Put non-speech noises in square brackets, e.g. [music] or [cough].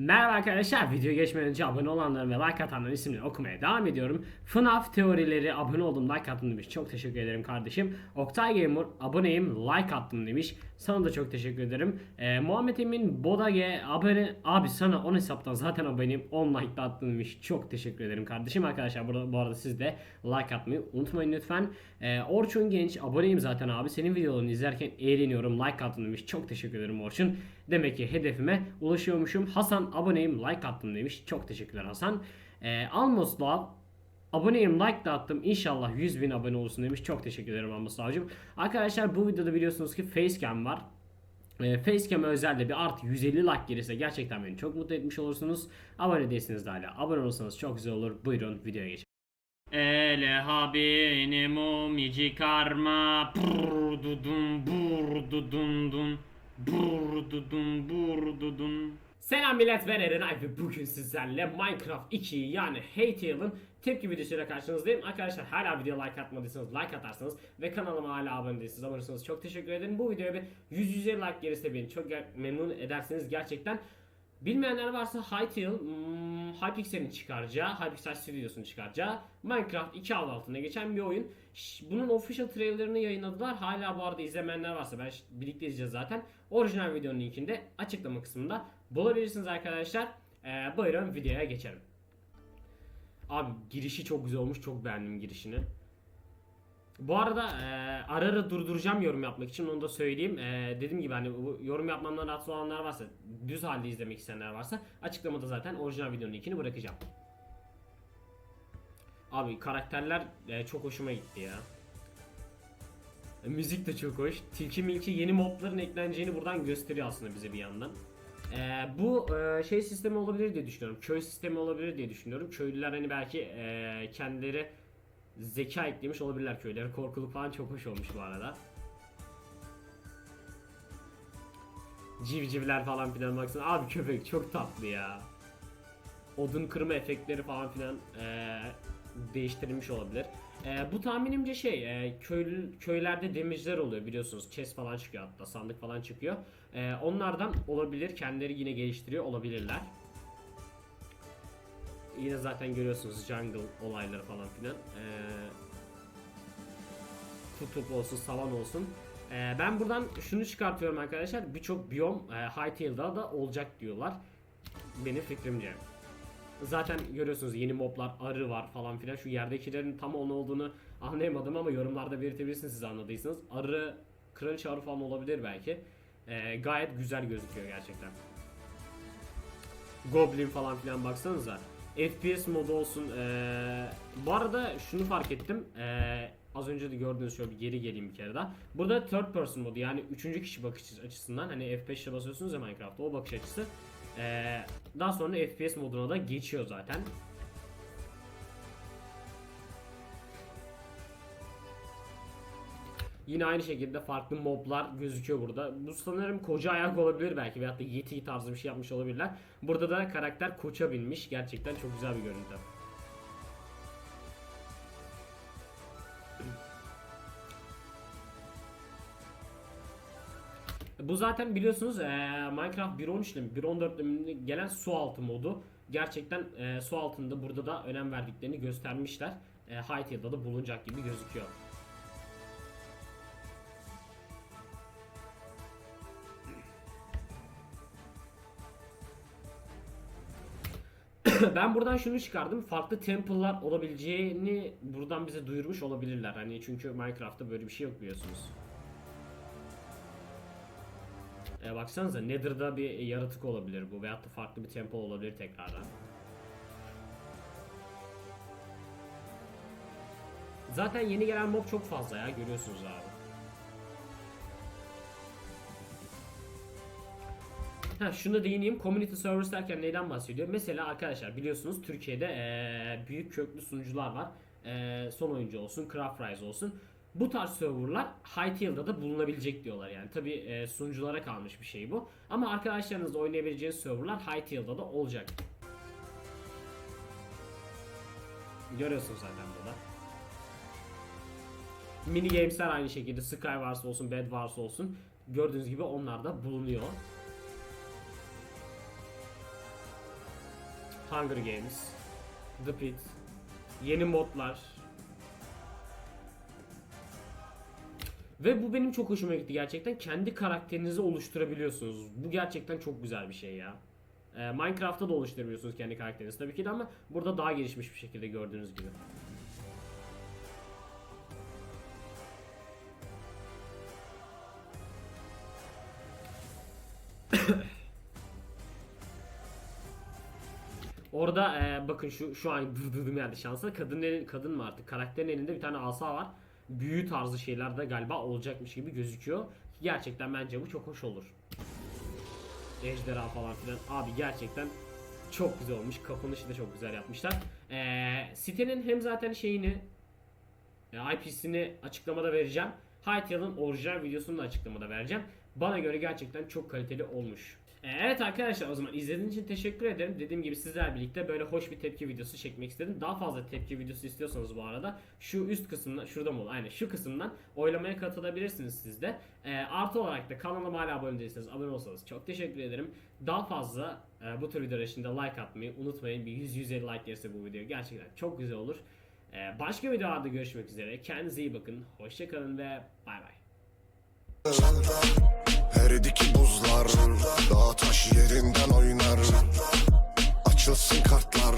Merhaba arkadaşlar, video geçmeden önce abone olanların ve like atanların isimlerini okumaya devam ediyorum. FNAF teorileri abone oldum, like attım demiş. Çok teşekkür ederim kardeşim. Oktay Gamer aboneyim, like attım demiş. Sana da çok teşekkür ederim. Ee, Muhammed Emin Bodage abone abi sana 10 hesaptan zaten aboneyim 10 like da attın demiş. Çok teşekkür ederim kardeşim. Arkadaşlar burada, bu arada siz de like atmayı unutmayın lütfen. Ee, Orçun Genç aboneyim zaten abi. Senin videolarını izlerken eğleniyorum. Like attın demiş. Çok teşekkür ederim Orçun. Demek ki hedefime ulaşıyormuşum. Hasan aboneyim like attım demiş. Çok teşekkürler Hasan. Ee, Almos Love Aboneyim like da attım. İnşallah 100 bin abone olsun demiş. Çok teşekkür ederim Almos Love'cum. Arkadaşlar bu videoda biliyorsunuz ki facecam var. E, Facecam'e özel de bir artı 150 like gelirse gerçekten beni çok mutlu etmiş olursunuz. Abone değilsiniz de hala. Abone olursanız çok güzel olur. Buyurun videoya geçelim. Ele habini mumici karma Burdudun burdudun dun Burdudun burdudun Selam millet ben Erenay ve bugün sizlerle Minecraft 2 yani Haytale'ın tepki videosuyla karşınızdayım. Arkadaşlar hala video like atmadıysanız like atarsanız ve kanalıma hala abone değilseniz abone olursanız çok teşekkür ederim. Bu videoya bir 100-150 like gelirse beni çok memnun edersiniz gerçekten. Bilmeyenler varsa Hytale, hmm, Hypixel'in çıkaracağı, Hypixel Studios'un çıkaracağı Minecraft 2 adı altında geçen bir oyun. Bunun official trailerını yayınladılar. Hala bu arada izlemeyenler varsa ben birlikte izleyeceğiz zaten. Orijinal videonun linkini de açıklama kısmında bulabilirsiniz arkadaşlar. Ee, buyurun videoya geçelim. Abi girişi çok güzel olmuş. Çok beğendim girişini. Bu arada e, ara ara durduracağım yorum yapmak için onu da söyleyeyim. E, dediğim gibi hani bu yorum yapmamdan rahatsız olanlar varsa, düz halde izlemek isteyenler varsa açıklamada zaten orijinal videonun linkini bırakacağım. Abi karakterler e, çok hoşuma gitti ya. E, müzik de çok hoş. Tilki Milki yeni mobların ekleneceğini buradan gösteriyor aslında bize bir yandan. E, bu e, şey sistemi olabilir diye düşünüyorum. Köy sistemi olabilir diye düşünüyorum. Köylüler hani belki e, kendileri zeka eklemiş olabilirler köyleri. Korkuluk falan çok hoş olmuş bu arada. Civcivler falan filan baksana. Abi köpek çok tatlı ya. Odun kırma efektleri falan filan eee, değiştirilmiş olabilir. Eee, bu tahminimce şey eee, köylü, köylerde demirciler oluyor biliyorsunuz. Chest falan çıkıyor hatta sandık falan çıkıyor. Eee, onlardan olabilir. Kendileri yine geliştiriyor olabilirler. Yine zaten görüyorsunuz jungle olayları falan filan. Ee, kutup olsun, savan olsun. Ee, ben buradan şunu çıkartıyorum arkadaşlar. Birçok biyom e, Hytale'da da olacak diyorlar. Benim fikrimce. Zaten görüyorsunuz yeni moblar, arı var falan filan. Şu yerdekilerin tam onun olduğunu anlayamadım ama yorumlarda belirtebilirsiniz siz anladıysanız. Arı, kraliçe arı falan olabilir belki. Ee, gayet güzel gözüküyor gerçekten. Goblin falan filan baksanıza. FPS modu olsun. Ee, bu arada şunu fark ettim. Ee, az önce de gördüğünüz şöyle bir geri geleyim bir kere daha. Burada third person modu yani üçüncü kişi bakış açısından hani F5'e basıyorsunuz ya Minecraft'ta o bakış açısı. Ee, daha sonra FPS moduna da geçiyor zaten. Yine aynı şekilde farklı moblar gözüküyor burada. Bu sanırım koca ayak olabilir belki veyahut da yeti tarzı bir şey yapmış olabilirler. Burada da karakter koça binmiş. Gerçekten çok güzel bir görüntü. Bu zaten biliyorsunuz eee, Minecraft 1.13 ile mi 1.14 ile mi gelen su altı modu. Gerçekten eee, su altında burada da önem verdiklerini göstermişler. E, Hytale'da da bulunacak gibi gözüküyor. [clears throat] ben buradan şunu çıkardım. Farklı temple'lar olabileceğini buradan bize duyurmuş olabilirler. Hani çünkü Minecraft'ta böyle bir şey yok biliyorsunuz. E, baksanıza Nether'da bir yaratık olabilir bu veyahut da farklı bir temple olabilir tekrardan. Zaten yeni gelen mob çok fazla ya görüyorsunuz abi. Ha şunu değineyim. Community servers derken neyden bahsediyor? Mesela arkadaşlar biliyorsunuz Türkiye'de eee, büyük köklü sunucular var. Eee, son oyuncu olsun, Craft Rise olsun. Bu tarz serverlar Hytale'da da bulunabilecek diyorlar yani. Tabi eee, sunuculara kalmış bir şey bu. Ama arkadaşlarınızla oynayabileceğiniz serverlar Hytale'da da olacak. Görüyorsunuz zaten burada. Mini games'ler aynı şekilde Skywars olsun, Bedwars olsun gördüğünüz gibi onlar da bulunuyor. Hunger Games, The Pit, yeni modlar. Ve bu benim çok hoşuma gitti gerçekten. Kendi karakterinizi oluşturabiliyorsunuz. Bu gerçekten çok güzel bir şey ya. Ee, Minecraft'ta da oluşturabiliyorsunuz kendi karakterinizi tabii ki de ama burada daha gelişmiş bir şekilde gördüğünüz gibi. [coughs] Orada e, bakın şu şu an [laughs] dırdırdım yani şansa kadın elin, kadın mı artık karakterin elinde bir tane asa var. Büyü tarzı şeyler de galiba olacakmış gibi gözüküyor. Gerçekten bence bu çok hoş olur. Ejderha falan filan. Abi gerçekten çok güzel olmuş. Kapanışı da çok güzel yapmışlar. Ee, sitenin hem zaten şeyini e, IP'sini açıklamada vereceğim. Hytale'ın orijinal videosunu da açıklamada vereceğim. Bana göre gerçekten çok kaliteli olmuş. Evet arkadaşlar o zaman izlediğiniz için teşekkür ederim. Dediğim gibi sizler birlikte böyle hoş bir tepki videosu çekmek istedim. Daha fazla tepki videosu istiyorsanız bu arada şu üst kısımdan şurada mı? Aynen şu kısımdan oylamaya katılabilirsiniz siz de. Ee, artı olarak da kanalıma hala abone değilseniz abone olsanız çok teşekkür ederim. Daha fazla e, bu tür videolar için de like atmayı unutmayın. Bir 100-150 like gelirse bu video gerçekten çok güzel olur. Ee, başka videolarda görüşmek üzere. Kendinize iyi bakın. Hoşçakalın ve bay bay. Eridi ki buzlar Dağ taş yerinden oynar. Açılsın kartlar